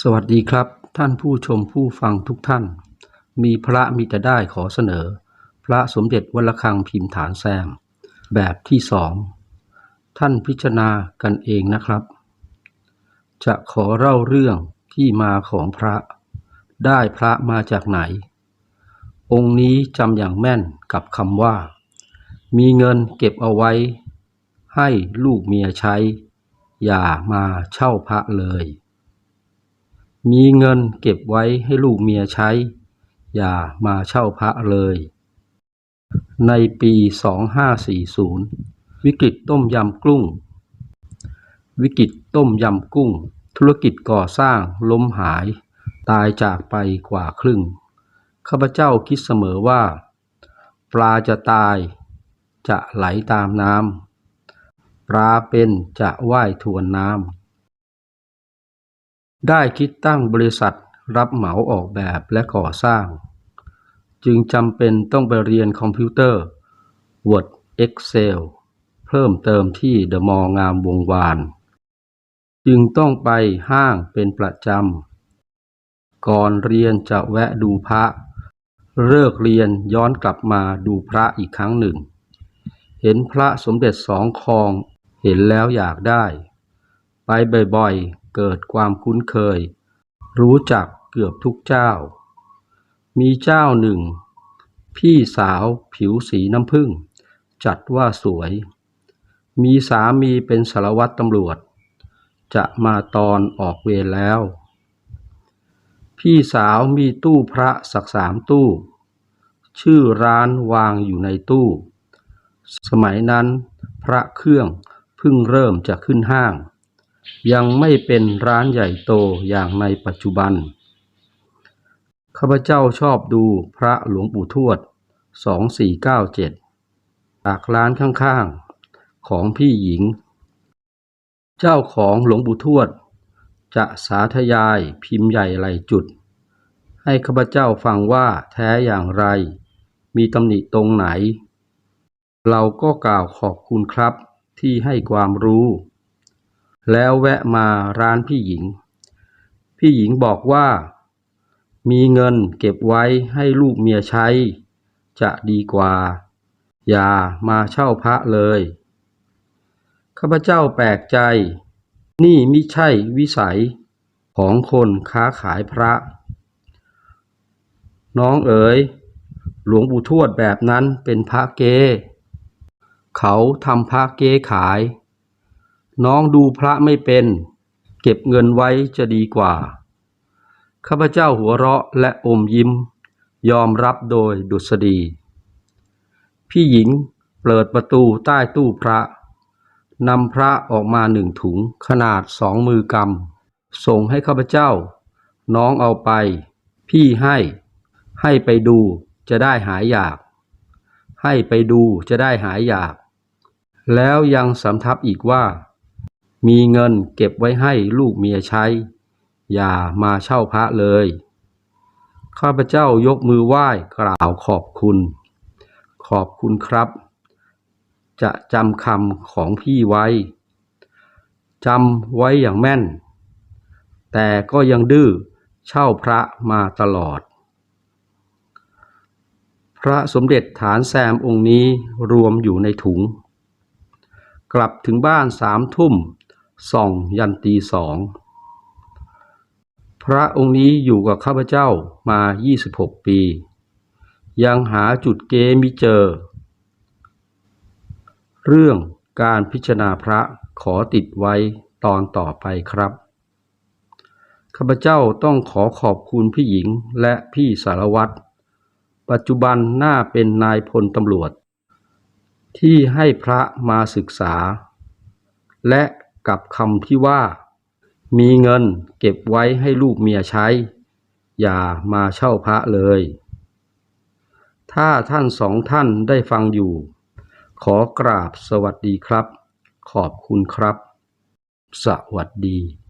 สวัสดีครับ ท่านผู้ชมผู้ฟังทุกท่าน มีพระมีแต่ได้ขอเสนอ พระสมเด็จวัดระฆังพิมพ์ฐานแซม แบบที่สองท่านพิจารณากันเองนะครับ จะขอเล่าเรื่องที่มาของพระ ได้พระมาจากไหน องค์นี้จำอย่างแม่นกับคำว่า มีเงินเก็บเอาไว้ ให้ลูกเมียใช้ อย่ามาเช่าพระเลย มีเงินเก็บไว้ให้ลูกเมียใช้ อย่ามาเช่าพระเลย ในปี 2540 วิกฤตต้มยำกุ้ง วิกฤตต้มยำกุ้ง ธุรกิจก่อสร้างล้มหาย ตายจากไปกว่าครึ่ง ข้าพเจ้าคิดเสมอว่า ปลาจะตาย จะไหลตามน้ำปลาเป็นจะว่ายทวนน้ำ ได้คิดตั้งบริษัทรับเหมาออกแบบและก่อสร้าง จึงจำเป็นต้องไปเรียนคอมพิวเตอร์ Word Excel เพิ่มเติมที่เดอะมองามวงวาน จึงต้องไปห้างเป็นประจำ ก่อนเรียนจะแวะดูพระ เลิกเรียนย้อนกลับมาดูพระอีกครั้งหนึ่ง เห็นพระสมเด็จสองคองเห็นแล้วอยากได้ ไปบ่อยๆ เกิดความคุ้นเคย รู้จักเกือบทุกเจ้า มีเจ้าหนึ่ง พี่สาวผิวสีน้ำผึ้งจัดว่าสวย มีสามีเป็นสารวัตรตำรวจ จะมาตอนออกเวรแล้ว พี่สาวมีตู้พระสักสามตู้ ชื่อร้านวางอยู่ในตู้ สมัยนั้นพระเครื่องเพิ่งเริ่มจะขึ้นห้าง ยังไม่เป็นร้านใหญ่โตอย่างในปัจจุบัน ข้าพเจ้าชอบดูพระหลวงปู่ทวด 2497 จากร้านข้างๆ ของพี่หญิง เจ้าของหลวงปู่ทวด จะสาธยายพิมพ์ใหญ่ไหลจุด ให้ข้าพเจ้าฟังว่าแท้อย่างไร มีตำหนิตรงไหน เราก็กล่าวขอบคุณครับที่ให้ความรู้ แล้วแวะมาร้านพี่หญิง พี่หญิงบอกว่า มีเงินเก็บไว้ให้ลูกเมียใช้ จะดีกว่า อย่ามาเช่าพระเลย ข้าพเจ้าแปลกใจ นี่มิใช่วิสัยของคนค้าขายพระ น้องเอ๋ย หลวงปู่ทวดแบบนั้นเป็นพระเกเขาทำพระเกขาย น้องดูพระไม่เป็น เก็บเงินไว้จะดีกว่า ข้าพเจ้าหัวเราะและอมยิ้ม ยอมรับโดยดุษฎี พี่หญิงเปิดประตูใต้ตู้พระนำพระออกมาหนึ่งถุงขนาดสองมือกำส่งให้ข้าพเจ้า น้องเอาไป พี่ให้ ให้ไปดูจะได้หายอยาก ให้ไปดูจะได้หายอยาก แล้วยังสำทับอีกว่า มีเงินเก็บไว้ให้ลูกเมียใช้ อย่ามาเช่าพระเลย ข้าพเจ้ายกมือไหว้กล่าวขอบคุณ ขอบคุณครับ จะจำคำของพี่ไว้จำไว้อย่างแม่น แต่ก็ยังดื้อเช่าพระมาตลอด พระสมเด็จฐานแซมองค์นี้รวมอยู่ในถุง กลับถึงบ้านสามทุ่ม ส่องยันตีสอง พระองค์นี้อยู่กับข้าพเจ้ามา 26 ปี ยังหาจุดเกมิเจอ เรื่องการพิจารณาพระขอติดไว้ตอนต่อไปครับ ข้าพเจ้าต้องขอขอบคุณพี่หญิงและพี่สารวัตร ปัจจุบันหน้าเป็นนายพลตำรวจ ที่ให้พระมาศึกษา และ กับคำที่ว่า มีเงินเก็บไว้ให้ลูกเมียใช้ อย่ามาเช่าพระเลย ถ้าท่านสองท่านได้ฟังอยู่ ขอกราบสวัสดีครับ ขอบคุณครับ สวัสดี